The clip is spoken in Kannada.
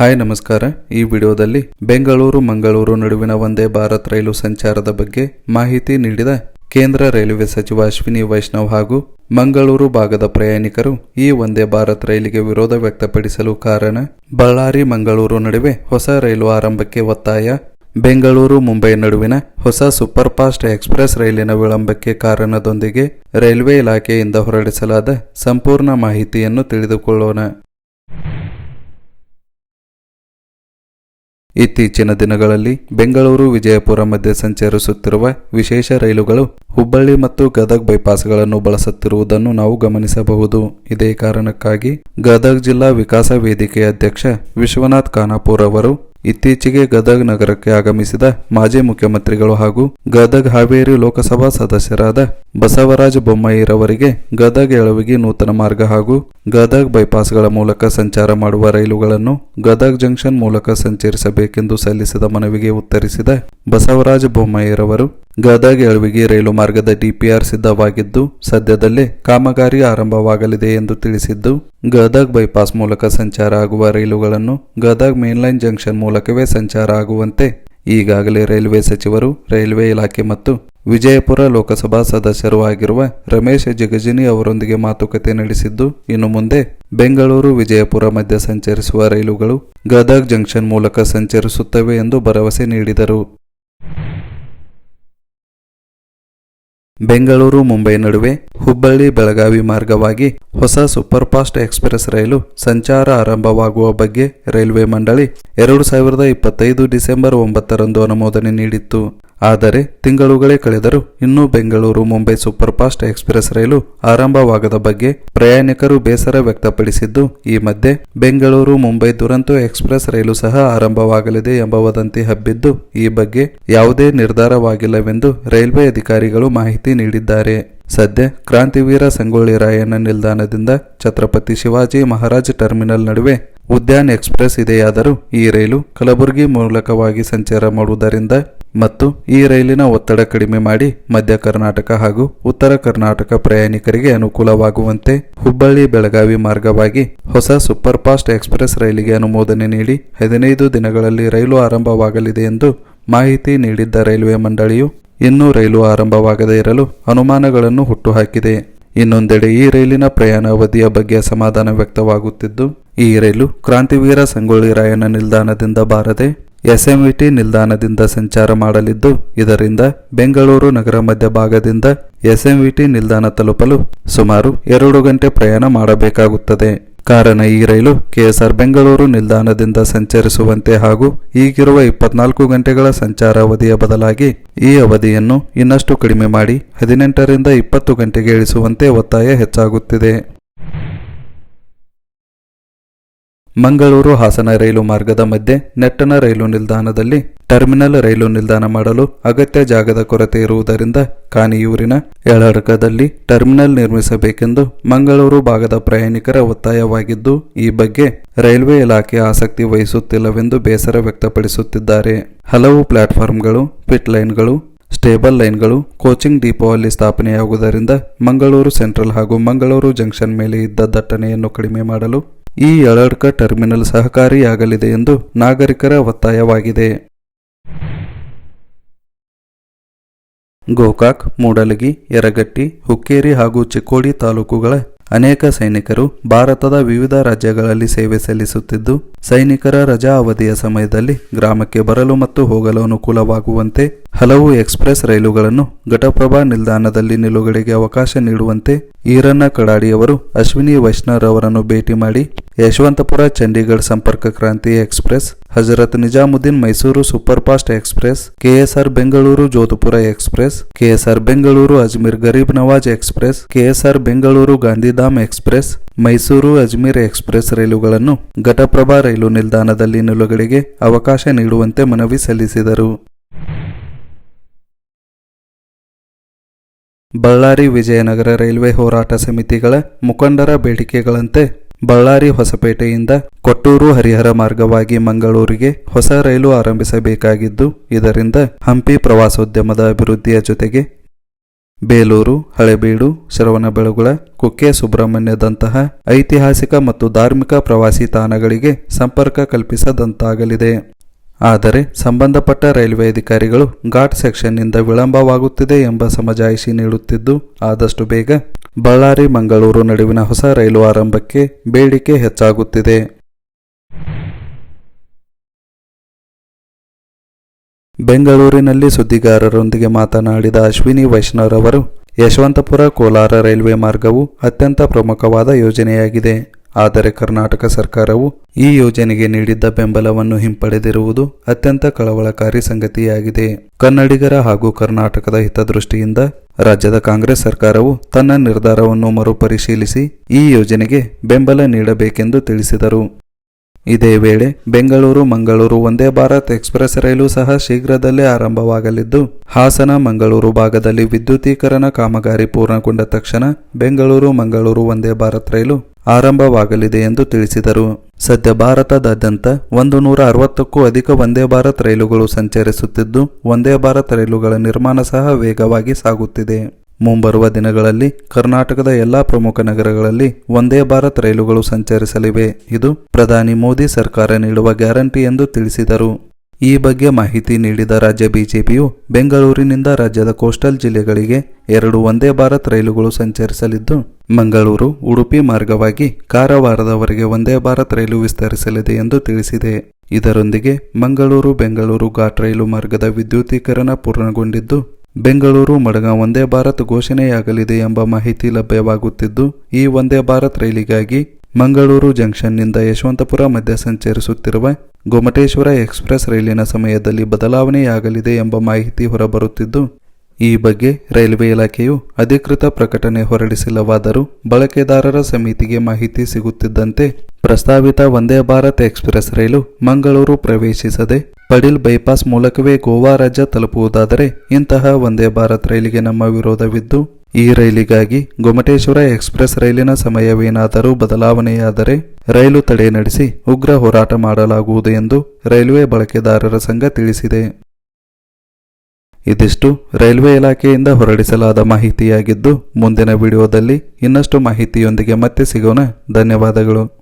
ಹಾಯ್, ನಮಸ್ಕಾರ. ಈ ವಿಡಿಯೋದಲ್ಲಿ ಬೆಂಗಳೂರು, ಮಂಗಳೂರು ನಡುವಿನ ಒಂದೇ ಭಾರತ್ ರೈಲು ಸಂಚಾರದ ಬಗ್ಗೆ ಮಾಹಿತಿ ನೀಡಿದ ಕೇಂದ್ರ ರೈಲ್ವೆ ಸಚಿವ ಅಶ್ವಿನಿ ವೈಷ್ಣವ್ ಹಾಗೂ ಮಂಗಳೂರು ಭಾಗದ ಪ್ರಯಾಣಿಕರು ಈ ವಂದೇ ಭಾರತ್ ರೈಲಿಗೆ ವಿರೋಧ ವ್ಯಕ್ತಪಡಿಸಲು ಕಾರಣ, ಬಳ್ಳಾರಿ, ಮಂಗಳೂರು ನಡುವೆ ಹೊಸ ರೈಲು ಆರಂಭಕ್ಕೆ ಒತ್ತಾಯ. ಬೆಂಗಳೂರು, ಮುಂಬೈ ನಡುವಿನ ಹೊಸ ಸೂಪರ್ ಫಾಸ್ಟ್ ಎಕ್ಸ್ಪ್ರೆಸ್ ರೈಲಿನ ವಿಳಂಬಕ್ಕೆ ಕಾರಣದೊಂದಿಗೆ ರೈಲ್ವೆ ಇಲಾಖೆಯಿಂದ ಹೊರಡಿಸಲಾದ ಸಂಪೂರ್ಣ ಮಾಹಿತಿಯನ್ನು ತಿಳಿದುಕೊಳ್ಳೋಣ. ಇತ್ತೀಚಿನ ದಿನಗಳಲ್ಲಿ ಬೆಂಗಳೂರು ವಿಜಯಪುರ ಮಧ್ಯೆ ಸಂಚರಿಸುತ್ತಿರುವ ವಿಶೇಷ ರೈಲುಗಳು ಹುಬ್ಬಳ್ಳಿ ಮತ್ತು ಗದಗ್ ಬೈಪಾಸ್ಗಳನ್ನು ಬಳಸುತ್ತಿರುವುದನ್ನು ನಾವು ಗಮನಿಸಬಹುದು. ಇದೇ ಕಾರಣಕ್ಕಾಗಿ ಗದಗ್ ಜಿಲ್ಲಾ ವಿಕಾಸ ವೇದಿಕೆಯ ಅಧ್ಯಕ್ಷ ವಿಶ್ವನಾಥ್ ಖಾನಾಪುರ್ ಅವರು ಇತ್ತೀಚೆಗೆ ಗದಗ್ ನಗರಕ್ಕೆ ಆಗಮಿಸಿದ ಮಾಜಿ ಮುಖ್ಯಮಂತ್ರಿಗಳು ಹಾಗೂ ಗದಗ್ ಹಾವೇರಿ ಲೋಕಸಭಾ ಸದಸ್ಯರಾದ ಬಸವರಾಜ ಬೊಮ್ಮಯ್ಯರವರಿಗೆ ಗದಗ್ ಎಳವಿಗೆ ನೂತನ ಮಾರ್ಗ ಹಾಗೂ ಗದಗ್ ಬೈಪಾಸ್ಗಳ ಮೂಲಕ ಸಂಚಾರ ಮಾಡುವ ರೈಲುಗಳನ್ನು ಗದಗ್ ಜಂಕ್ಷನ್ ಮೂಲಕ ಸಂಚರಿಸಬೇಕೆಂದು ಸಲ್ಲಿಸಿದ ಮನವಿಗೆ ಉತ್ತರಿಸಿದ ಬಸವರಾಜ ಬೊಮ್ಮಾಯಿರವರು ಗದಗ್ ಎಳವಿಗೆ ರೈಲು ಮಾರ್ಗದ ಡಿಪಿಆರ್ ಸಿದ್ಧವಾಗಿದ್ದು, ಸದ್ಯದಲ್ಲೇ ಕಾಮಗಾರಿ ಆರಂಭವಾಗಲಿದೆ ಎಂದು ತಿಳಿಸಿದ್ದು, ಗದಗ್ ಬೈಪಾಸ್ ಮೂಲಕ ಸಂಚಾರ ಆಗುವ ರೈಲುಗಳನ್ನು ಗದಗ್ ಮೇನ್ಲೈನ್ ಜಂಕ್ಷನ್ ಮೂಲಕವೇ ಸಂಚಾರ ಆಗುವಂತೆ ಈಗಾಗಲೇ ರೈಲ್ವೆ ಸಚಿವರು, ರೈಲ್ವೆ ಇಲಾಖೆ ಮತ್ತು ವಿಜಯಪುರ ಲೋಕಸಭಾ ಸದಸ್ಯರೂ ಆಗಿರುವ ರಮೇಶ್ ಜಗಜಿನಿ ಅವರೊಂದಿಗೆ ಮಾತುಕತೆ ನಡೆಸಿದ್ದು, ಇನ್ನು ಮುಂದೆ ಬೆಂಗಳೂರು, ವಿಜಯಪುರ ಮಧ್ಯೆ ಸಂಚರಿಸುವ ರೈಲುಗಳು ಗದಗ್ ಜಂಕ್ಷನ್ ಮೂಲಕ ಸಂಚರಿಸುತ್ತವೆ ಎಂದು ಭರವಸೆ ನೀಡಿದರು. ಬೆಂಗಳೂರು, ಮುಂಬೈ ನಡುವೆ ಹುಬ್ಬಳ್ಳಿ ಬೆಳಗಾವಿ ಮಾರ್ಗವಾಗಿ ಹೊಸ ಸೂಪರ್ ಫಾಸ್ಟ್ ಎಕ್ಸ್ಪ್ರೆಸ್ ರೈಲು ಸಂಚಾರ ಆರಂಭವಾಗುವ ಬಗ್ಗೆ ರೈಲ್ವೆ ಮಂಡಳಿ ಎರಡು ಸಾವಿರದ ಇಪ್ಪತ್ತೈದು ಡಿಸೆಂಬರ್ ಒಂಬತ್ತರಂದು ಅನುಮೋದನೆ ನೀಡಿತ್ತು. ಆದರೆ ತಿಂಗಳುಗಳೇ ಕಳೆದರೂ ಇನ್ನೂ Bengaluru, Mumbai super fast express ರೈಲು ಆರಂಭವಾಗದ ಬಗ್ಗೆ ಪ್ರಯಾಣಿಕರು ಬೇಸರ ವ್ಯಕ್ತಪಡಿಸಿದ್ದು, ಈ ಮಧ್ಯೆ ಬೆಂಗಳೂರು, ಮುಂಬೈ ದುರಂತೋ ಎಕ್ಸ್ಪ್ರೆಸ್ ರೈಲು ಸಹ ಆರಂಭವಾಗಲಿದೆ ಎಂಬ ವದಂತಿ ಹಬ್ಬಿದ್ದು, ಈ ಬಗ್ಗೆ ಯಾವುದೇ ನಿರ್ಧಾರವಾಗಿಲ್ಲವೆಂದು ರೈಲ್ವೆ ಅಧಿಕಾರಿಗಳು ಮಾಹಿತಿ ನೀಡಿದ್ದಾರೆ. ಸದ್ಯ ಕ್ರಾಂತಿವೀರ ಸಂಗೊಳ್ಳಿ ರಾಯಣ್ಣ ನಿಲ್ದಾಣದಿಂದ ಛತ್ರಪತಿ ಶಿವಾಜಿ ಮಹಾರಾಜ್ ಟರ್ಮಿನಲ್ ನಡುವೆ ಉದ್ಯಾನ್ ಎಕ್ಸ್ಪ್ರೆಸ್ ಇದೆಯಾದರೂ ಈ ರೈಲು ಕಲಬುರಗಿ ಮೂಲಕವಾಗಿ ಸಂಚಾರ ಮಾಡುವುದರಿಂದ ಮತ್ತು ಈ ರೈಲಿನ ಒತ್ತಡ ಕಡಿಮೆ ಮಾಡಿ ಮಧ್ಯ ಕರ್ನಾಟಕ ಹಾಗೂ ಉತ್ತರ ಕರ್ನಾಟಕ ಪ್ರಯಾಣಿಕರಿಗೆ ಅನುಕೂಲವಾಗುವಂತೆ ಹುಬ್ಬಳ್ಳಿ ಬೆಳಗಾವಿ ಮಾರ್ಗವಾಗಿ ಹೊಸ ಸೂಪರ್ ಫಾಸ್ಟ್ ಎಕ್ಸ್ಪ್ರೆಸ್ ರೈಲಿಗೆ ಅನುಮೋದನೆ ನೀಡಿ ಹದಿನೈದು ದಿನಗಳಲ್ಲಿ ರೈಲು ಆರಂಭವಾಗಲಿದೆ ಎಂದು ಮಾಹಿತಿ ನೀಡಿದ್ದ ರೈಲ್ವೆ ಮಂಡಳಿಯು ಇನ್ನೂ ರೈಲು ಆರಂಭವಾಗದೇ ಇರಲು ಅನುಮಾನಗಳನ್ನು ಹುಟ್ಟುಹಾಕಿದೆ. ಇನ್ನೊಂದೆಡೆ ಈ ರೈಲಿನ ಪ್ರಯಾಣ ಅವಧಿಯ ಬಗ್ಗೆ ಸಮಾಧಾನ ವ್ಯಕ್ತವಾಗುತ್ತಿದ್ದು, ಈ ರೈಲು ಕ್ರಾಂತಿವೀರ ಸಂಗೊಳ್ಳಿ ರಾಯಣ್ಣ ನಿಲ್ದಾಣದಿಂದ ಬಾರದೆ ಎಸ್ಎಂವಿಟಿ ನಿಲ್ದಾಣದಿಂದ ಸಂಚಾರ ಮಾಡಲಿದ್ದು, ಇದರಿಂದ ಬೆಂಗಳೂರು ನಗರ ಮಧ್ಯಭಾಗದಿಂದ ಎಸ್ಎಂಇಟಿ ನಿಲ್ದಾಣ ತಲುಪಲು ಸುಮಾರು ಎರಡು ಗಂಟೆ ಪ್ರಯಾಣ ಮಾಡಬೇಕಾಗುತ್ತದೆ. ಕಾರಣ ಈ ರೈಲು ಕೆಎಸ್ಆರ್ ಬೆಂಗಳೂರು ನಿಲ್ದಾಣದಿಂದ ಸಂಚರಿಸುವಂತೆ ಹಾಗೂ ಈಗಿರುವ ಇಪ್ಪತ್ನಾಲ್ಕು ಗಂಟೆಗಳ ಸಂಚಾರ ಅವಧಿಯ ಬದಲಾಗಿ ಈ ಅವಧಿಯನ್ನು ಇನ್ನಷ್ಟು ಕಡಿಮೆ ಮಾಡಿ ಹದಿನೆಂಟರಿಂದ ಇಪ್ಪತ್ತು ಗಂಟೆಗೆ ಇಳಿಸುವಂತೆ ಒತ್ತಾಯ ಹೆಚ್ಚಾಗುತ್ತಿದೆ. ಮಂಗಳೂರು ಹಾಸನ ರೈಲು ಮಾರ್ಗದ ಮಧ್ಯೆ ನೆಟ್ಟನ ರೈಲು ನಿಲ್ದಾಣದಲ್ಲಿ ಟರ್ಮಿನಲ್ ರೈಲು ನಿಲ್ದಾಣ ಮಾಡಲು ಅಗತ್ಯ ಜಾಗದ ಕೊರತೆ ಇರುವುದರಿಂದ ಕಾನಿಯೂರಿನ ಯಳಡಕದಲ್ಲಿ ಟರ್ಮಿನಲ್ ನಿರ್ಮಿಸಬೇಕೆಂದು ಮಂಗಳೂರು ಭಾಗದ ಪ್ರಯಾಣಿಕರ ಒತ್ತಾಯವಾಗಿದ್ದು, ಈ ಬಗ್ಗೆ ರೈಲ್ವೆ ಇಲಾಖೆ ಆಸಕ್ತಿ ವಹಿಸುತ್ತಿಲ್ಲವೆಂದು ಬೇಸರ ವ್ಯಕ್ತಪಡಿಸುತ್ತಿದ್ದಾರೆ. ಹಲವು ಪ್ಲಾಟ್ಫಾರ್ಮ್ಗಳು ಪಿಟ್ ಲೈನ್ಗಳು ಸ್ಟೇಬಲ್ ಲೈನ್ಗಳು ಕೋಚಿಂಗ್ ಡಿಪೋ ಅಲ್ಲಿ ಸ್ಥಾಪನೆಯಾಗುವುದರಿಂದ ಮಂಗಳೂರು ಸೆಂಟ್ರಲ್ ಹಾಗೂ ಮಂಗಳೂರು ಜಂಕ್ಷನ್ ಮೇಲೆ ಇದ್ದ ದಟ್ಟಣೆಯನ್ನು ಕಡಿಮೆ ಮಾಡಲು ಈ ಯಳಡ್ಕ ಟರ್ಮಿನಲ್ ಸಹಕಾರಿಯಾಗಲಿದೆ ಎಂದು ನಾಗರಿಕರ ಒತ್ತಾಯವಾಗಿದೆ. ಗೋಕಾಕ್, ಮೂಡಲಗಿ, ಯರಗಟ್ಟಿ, ಹುಕ್ಕೇರಿ ಹಾಗೂ ಚಿಕ್ಕೋಡಿ ತಾಲೂಕುಗಳ ಅನೇಕ ಸೈನಿಕರು ಭಾರತದ ವಿವಿಧ ರಾಜ್ಯಗಳಲ್ಲಿ ಸೇವೆ ಸಲ್ಲಿಸುತ್ತಿದ್ದು, ಸೈನಿಕರ ರಜಾ ಅವಧಿಯ ಸಮಯದಲ್ಲಿ ಗ್ರಾಮಕ್ಕೆ ಬರಲು ಮತ್ತು ಹೋಗಲು ಅನುಕೂಲವಾಗುವಂತೆ ಹಲವು ಎಕ್ಸ್ಪ್ರೆಸ್ ರೈಲುಗಳನ್ನು ಘಟಪ್ರಭಾ ನಿಲ್ದಾಣದಲ್ಲಿ ನಿಲುಗಡೆಗೆ ಅವಕಾಶ ನೀಡುವಂತೆ ಈರಣ್ಣ ಕಡಾಡಿಯವರು ಅಶ್ವಿನಿ ವೈಷ್ಣರ್ ಅವರನ್ನು ಭೇಟಿ ಮಾಡಿ Yeshwantpur Chandigarh Sampark Kranti express, Hazrat Nizamuddin Mysuru super fast express, KSR Bengaluru Jodhpur express, KSR Bengaluru Ajmer Garib Nawaz express, KSR Bengaluru Gandhidham express, Mysuru Ajmer express ರೈಲುಗಳನ್ನು ಘಟಪ್ರಭಾ ರೈಲು ನಿಲ್ದಾಣದಲ್ಲಿ ನಿಲುಗಡೆಗೆ ಅವಕಾಶ ನೀಡುವಂತೆ ಮನವಿ ಸಲ್ಲಿಸಿದರು. ಬಳ್ಳಾರಿ ವಿಜಯನಗರ ರೈಲ್ವೆ ಹೋರಾಟ ಸಮಿತಿಗಳ ಮುಖಂಡರ ಬೇಡಿಕೆಗಳಂತೆ ಬಳ್ಳಾರಿ ಹೊಸಪೇಟೆಯಿಂದ ಕೊಟ್ಟೂರು ಹರಿಹರ ಮಾರ್ಗವಾಗಿ ಮಂಗಳೂರಿಗೆ ಹೊಸ ರೈಲು ಆರಂಭಿಸಬೇಕಾಗಿದ್ದು, ಇದರಿಂದ ಹಂಪಿ ಪ್ರವಾಸೋದ್ಯಮದ ಅಭಿವೃದ್ಧಿಯ ಜೊತೆಗೆ ಬೇಲೂರು, ಹಳೆಬೀಡು, ಶ್ರವಣಬೆಳಗೊಳ, ಕುಕ್ಕೆ ಸುಬ್ರಹ್ಮಣ್ಯದಂತಹ ಐತಿಹಾಸಿಕ ಮತ್ತು ಧಾರ್ಮಿಕ ಪ್ರವಾಸಿ ತಾಣಗಳಿಗೆ ಸಂಪರ್ಕ ಕಲ್ಪಿಸದಂತಾಗಲಿದೆ. ಆದರೆ ಸಂಬಂಧಪಟ್ಟ ರೈಲ್ವೆ ಅಧಿಕಾರಿಗಳು ಘಾಟ್ ಸೆಕ್ಷನ್ನಿಂದ ವಿಳಂಬವಾಗುತ್ತಿದೆ ಎಂಬ ಸಮಜಾಯಿಷಿ ನೀಡುತ್ತಿದ್ದು, ಆದಷ್ಟು ಬೇಗ ಬಳ್ಳಾರಿ, ಮಂಗಳೂರು ನಡುವಿನ ಹೊಸ ರೈಲು ಆರಂಭಕ್ಕೆ ಬೇಡಿಕೆ ಹೆಚ್ಚಾಗುತ್ತಿದೆ. ಬೆಂಗಳೂರಿನಲ್ಲಿ ಸುದ್ದಿಗಾರರೊಂದಿಗೆ ಮಾತನಾಡಿದ ಅಶ್ವಿನಿ ವೈಷ್ಣವ್ರವರು, ಯಶವಂತಪುರ ಕೋಲಾರ ರೈಲ್ವೆ ಮಾರ್ಗವು ಅತ್ಯಂತ ಪ್ರಮುಖವಾದ ಯೋಜನೆಯಾಗಿದೆ. ಆದರೆ ಕರ್ನಾಟಕ ಸರ್ಕಾರವು ಈ ಯೋಜನೆಗೆ ನೀಡಿದ್ದ ಬೆಂಬಲವನ್ನು ಹಿಂಪಡೆದಿರುವುದು ಅತ್ಯಂತ ಕಳವಳಕಾರಿ ಸಂಗತಿಯಾಗಿದೆ. ಕನ್ನಡಿಗರ ಹಾಗೂ ಕರ್ನಾಟಕದ ಹಿತದೃಷ್ಟಿಯಿಂದ ರಾಜ್ಯದ ಕಾಂಗ್ರೆಸ್ ಸರ್ಕಾರವು ತನ್ನ ನಿರ್ಧಾರವನ್ನು ಮರುಪರಿಶೀಲಿಸಿ ಈ ಯೋಜನೆಗೆ ಬೆಂಬಲ ನೀಡಬೇಕೆಂದು ತಿಳಿಸಿದರು. ಇದೇ ವೇಳೆ ಬೆಂಗಳೂರು, ಮಂಗಳೂರು ವಂದೇ ಭಾರತ್ ಎಕ್ಸ್ಪ್ರೆಸ್ ರೈಲು ಸಹ ಶೀಘ್ರದಲ್ಲೇ ಆರಂಭವಾಗಲಿದ್ದು, ಹಾಸನ, ಮಂಗಳೂರು ಭಾಗದಲ್ಲಿ ವಿದ್ಯುದೀಕರಣ ಕಾಮಗಾರಿ ಪೂರ್ಣಗೊಂಡ ತಕ್ಷಣ ಬೆಂಗಳೂರು, ಮಂಗಳೂರು ವಂದೇ ಭಾರತ್ ರೈಲು ಆರಂಭವಾಗಲಿದೆ ಎಂದು ತಿಳಿಸಿದರು. ಸದ್ಯ ಭಾರತದಾದ್ಯಂತ ಒಂದು ನೂರ ಅರವತ್ತಕ್ಕೂ ಅಧಿಕ ವಂದೇ ಭಾರತ್ ರೈಲುಗಳು ಸಂಚರಿಸುತ್ತಿದ್ದು ವಂದೇ ಭಾರತ್ ರೈಲುಗಳ ನಿರ್ಮಾಣ ಸಹ ವೇಗವಾಗಿ ಸಾಗುತ್ತಿದೆ. ಮುಂಬರುವ ದಿನಗಳಲ್ಲಿ ಕರ್ನಾಟಕದ ಎಲ್ಲಾ ಪ್ರಮುಖ ನಗರಗಳಲ್ಲಿ ಒಂದೇ ಭಾರತ್ ರೈಲುಗಳು ಸಂಚರಿಸಲಿವೆ. ಇದು ಪ್ರಧಾನಿ ಮೋದಿ ಸರ್ಕಾರ ನೀಡುವ ಗ್ಯಾರಂಟಿ ಎಂದು ತಿಳಿಸಿದರು. ಈ ಬಗ್ಗೆ ಮಾಹಿತಿ ನೀಡಿದ ರಾಜ್ಯ ಬಿಜೆಪಿಯು ಬೆಂಗಳೂರಿನಿಂದ ರಾಜ್ಯದ ಕೋಸ್ಟಲ್ ಜಿಲ್ಲೆಗಳಿಗೆ ಎರಡು ಒಂದೇ ಭಾರತ್ ರೈಲುಗಳು ಸಂಚರಿಸಲಿದ್ದು, ಮಂಗಳೂರು, ಉಡುಪಿ ಮಾರ್ಗವಾಗಿ ಕಾರವಾರದವರೆಗೆ ಒಂದೇ ಭಾರತ್ ರೈಲು ವಿಸ್ತರಿಸಲಿದೆ ಎಂದು ತಿಳಿಸಿದೆ. ಇದರೊಂದಿಗೆ ಮಂಗಳೂರು ಬೆಂಗಳೂರು ಘಾಟ್ ರೈಲು ಮಾರ್ಗದ ವಿದ್ಯುದೀಕರಣ ಪೂರ್ಣಗೊಂಡಿದ್ದು ಬೆಂಗಳೂರು ಮಡಗ ಒಂದೇ ಭಾರತ್ ಘೋಷಣೆಯಾಗಲಿದೆ ಎಂಬ ಮಾಹಿತಿ ಲಭ್ಯವಾಗುತ್ತಿದ್ದು, ಈ ಒಂದೇ ಭಾರತ್ ರೈಲಿಗಾಗಿ ಮಂಗಳೂರು ಜಂಕ್ಷನ್ನಿಂದ ಯಶವಂತಪುರ ಮಧ್ಯ ಸಂಚರಿಸುತ್ತಿರುವ ಗೊಮಟೇಶ್ವರ ಎಕ್ಸ್ಪ್ರೆಸ್ ರೈಲಿನ ಸಮಯದಲ್ಲಿ ಬದಲಾವಣೆಯಾಗಲಿದೆ ಎಂಬ ಮಾಹಿತಿ ಹೊರಬರುತ್ತಿದ್ದು ಈ ಬಗ್ಗೆ ರೈಲ್ವೆ ಇಲಾಖೆಯು ಅಧಿಕೃತ ಪ್ರಕಟಣೆ ಹೊರಡಿಸಿಲ್ಲವಾದರೂ ಬಳಕೆದಾರರ ಸಮಿತಿಗೆ ಮಾಹಿತಿ ಸಿಗುತ್ತಿದ್ದಂತೆ ಪ್ರಸ್ತಾವಿತ ವಂದೇ ಭಾರತ್ ಎಕ್ಸ್ಪ್ರೆಸ್ ರೈಲು ಮಂಗಳೂರು ಪ್ರವೇಶಿಸದೆ ಪಡಿಲ್ ಬೈಪಾಸ್ ಮೂಲಕವೇ ಗೋವಾ ರಾಜ್ಯ ತಲುಪುವುದಾದರೆ ಇಂತಹ ವಂದೇ ಭಾರತ್ ರೈಲಿಗೆ ನಮ್ಮ ವಿರೋಧವಿದ್ದು, ಈ ರೈಲಿಗಾಗಿ ಗೊಮಟೇಶ್ವರ ಎಕ್ಸ್ಪ್ರೆಸ್ ರೈಲಿನ ಸಮಯವೇನಾದರೂ ಬದಲಾವಣೆಯಾದರೆ ರೈಲು ತಡೆ ನಡೆಸಿ ಉಗ್ರ ಹೋರಾಟ ಮಾಡಲಾಗುವುದು ಎಂದು ರೈಲ್ವೆ ಬಳಕೆದಾರರ ಸಂಘ ತಿಳಿಸಿದೆ. ಇದಿಷ್ಟು ರೈಲ್ವೆ ಇಲಾಖೆಯಿಂದ ಹೊರಡಿಸಲಾದ ಮಾಹಿತಿಯಾಗಿದ್ದು ಮುಂದಿನ ವಿಡಿಯೋದಲ್ಲಿ ಇನ್ನಷ್ಟು ಮಾಹಿತಿಯೊಂದಿಗೆ ಮತ್ತೆ ಸಿಗೋಣ. ಧನ್ಯವಾದಗಳು.